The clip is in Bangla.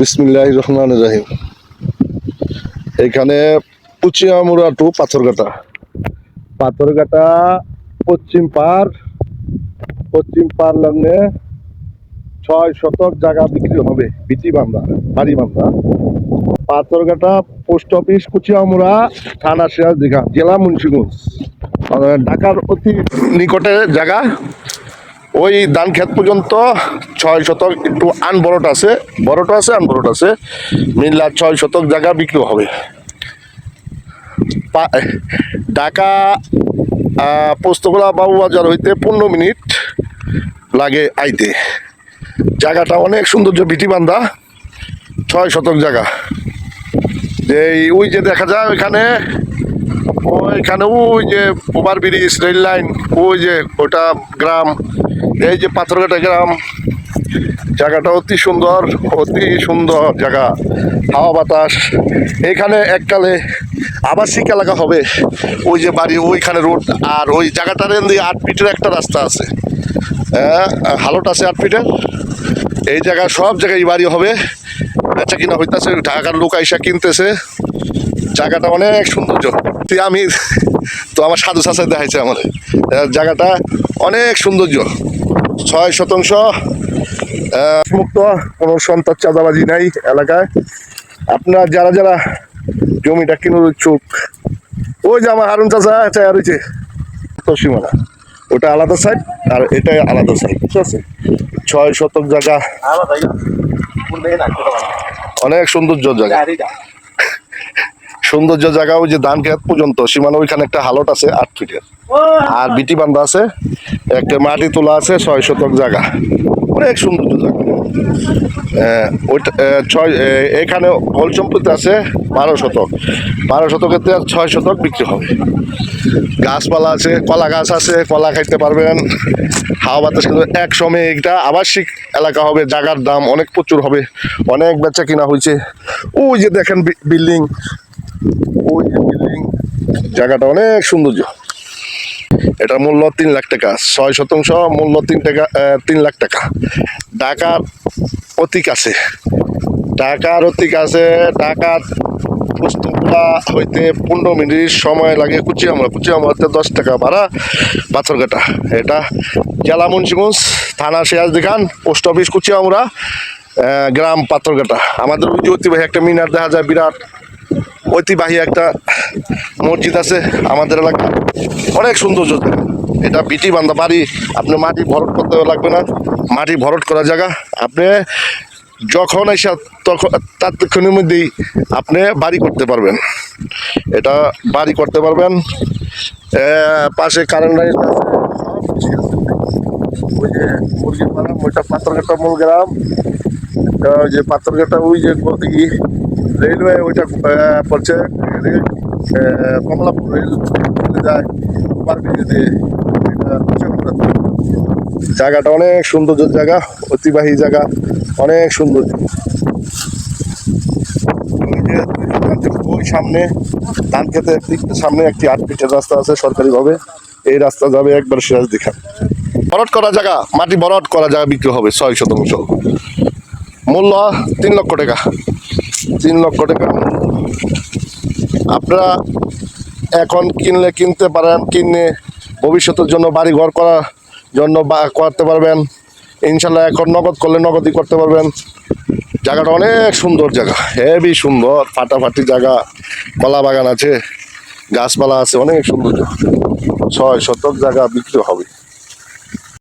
বিসমিল্লাহ রহমান রাহিম। এখানে পুচিয়ামুড়া টু পাথরঘাটা। পাথরঘাটা পশ্চিম পার পশ্চিম পার লগ্নে ছয় শতক জায়গা বিক্রি হবে, বিটি বান্ধা বাড়ি বান্ধা পাথরঘাটা পোস্ট অফিস কুচিয়ামুড়া থানা সিরাজ দীঘা, জেলা মুন্সিগঞ্জ। মানে ঢাকার অতি নিকটে জায়গা। ওই ধান ক্ষেত পর্যন্ত ছয় শতক একটু আন বড়টা আছে বড়টা আছে আন বড়টা আছে। মিল্লা ছয় শতক জায়গা বিক্রি হবে। ঢাকা আহ, পোস্তগোলা বাবুবাজার হইতে পনেরো মিনিট লাগে আইতে। জায়গাটা অনেক সৌন্দর্য বিটি বান্ধা ছয় শতক জায়গা। যে ওই যে দেখা যায় ওইখানে ওইখানে ওই যে ওভার ব্রিজ, রেল লাইন, ওই যে ওটা গ্রাম, এই যে পাথরঘাটা গ্রাম। জায়গাটা অতি সুন্দর অতি সুন্দর জায়গা, হাওয়া বাতাস। এখানে এককালে আবাসিক এলাকা হবে, ওই যে বাড়ি ওইখানে রোড, আর ওই জায়গাটার দিয়ে আট ফিটের একটা রাস্তা আছে। হ্যাঁ হালট আছে আট ফিটের। এই জায়গায় সব জায়গায় বাড়ি হবে। বেচা কিনা হইতেছে, ঢাকার লোক আইসা কিনতেছে। জায়গাটা অনেক সৌন্দর্য। তুই, আমি তো আমার সাধু শাসা দেখাইছে আমার। জায়গাটা অনেক সৌন্দর্য। ছয় শতাংশ মুক্ত, কোনো সন্তান চাঁদাবাজি নাই এলাকায়। আপনার যারা যারা জমিটা কিনুর ইচ্ছুক, ওই যে আমার হারুন চাষা চায়া রয়েছে তো সীমানা ওটা আলাদা সাইড আর এটা আলাদা সাইড ঠিক আছে? ছয় শতক জায়গা। অনেক সৌন্দর্য জায়গা। সৌন্দর্য জায়গা ওই যে ধান খেত পর্যন্ত, সীমানা ওইখানে একটা হালট আছে আট ফিটের। আর বিটি বান্ধা আছে, একটা মাটি তোলা আছে ছয় শতক জায়গা। অনেক সৌন্দর্য জায়গা। ওইটা ছয় এখানে হল সম্পত্তি আছে বারো শতক। বারো শতকের থেকে ছয় শতক বিক্রি হবে। গাছপালা আছে, কলা গাছ আছে, কলা খাইতে পারবেন। হাওয়া বাতাস কিন্তু এক সময় এটা আবাসিক এলাকা হবে জায়গার দাম অনেক প্রচুর হবে। অনেক বেচা কিনা হয়েছে। ওই যে দেখেন বিল্ডিং ওই বিল্ডিং জায়গাটা অনেক সৌন্দর্য। এটা মূল্য তিন লাখ টাকা ছয় শতাংশ মূল্য তিন টাকা তিন লাখ টাকা। ঢাকার অতি কাছে ঢাকার অতি কাছে ঢাকার পুস্তকলা হইতে পনেরো মিনিট সময় লাগে কুচিয়ামরা কুচিয়ামরাতে দশ টাকা ভাড়া পাথরঘাটা এটা জেলা মুন্সিগঞ্জ থানা সিরাজদি খান পোস্ট অফিস কুচিয়ামরা আহ, গ্রাম পাথরঘাটা। আমাদের ঐতিহ্যবাহী একটা মিনার দেখা যায় বিরাট ঐতিহ্যবাহী একটা মসজিদ আছে আমাদের এলাকা। অনেক সৌন্দর্য জায়গা। এটা বিটি বান্ধা বাড়ি। আপনি মাটি ভরট করতে লাগবে না। মাটি ভরট করা জায়গা। আপনি যখন এসে তখন ততক্ষণের মধ্যেই আপনি বাড়ি করতে পারবেন। এটা বাড়ি করতে পারবেন। পাশে কারেন্ট আছে। ওই যে মুরগির ফার্ম ওইটা মূল গ্রাম। যে পাথরঘাটা, ওই যে রেলওয়ে ওইটা পড়ছে কমলাপুর রেল যায় দিয়ে জায়গাটা অনেক সৌন্দর্য জায়গা অতিবাহী জায়গা, অনেক সৌন্দর্য ওই সামনে ধান খেতে সামনে একটি আট ফিটের রাস্তা আছে সরকারিভাবে। এই রাস্তা যাবে একবার সিরাজ দেখা ভরট করা জায়গা, মাটি বরট করা জায়গা বিক্রি হবে ছয় শতাংশ। মূল্য তিন লক্ষ টাকা। তিন লক্ষ টাকা। আপনারা এখন কিনলে কিনতে পারেন, কিনে ভবিষ্যতের জন্য বাড়ি ঘর করার জন্য করতে পারবেন। ইনশাল্লাহ এখন নগদ করলে নগদই করতে পারবেন। জায়গাটা অনেক সুন্দর জায়গা, হেভি সুন্দর, ফাটাফাটি জায়গা, কলা বাগান আছে, গাছপালা আছে, অনেক সুন্দর ছয় শতক জায়গা বিক্রি হবে।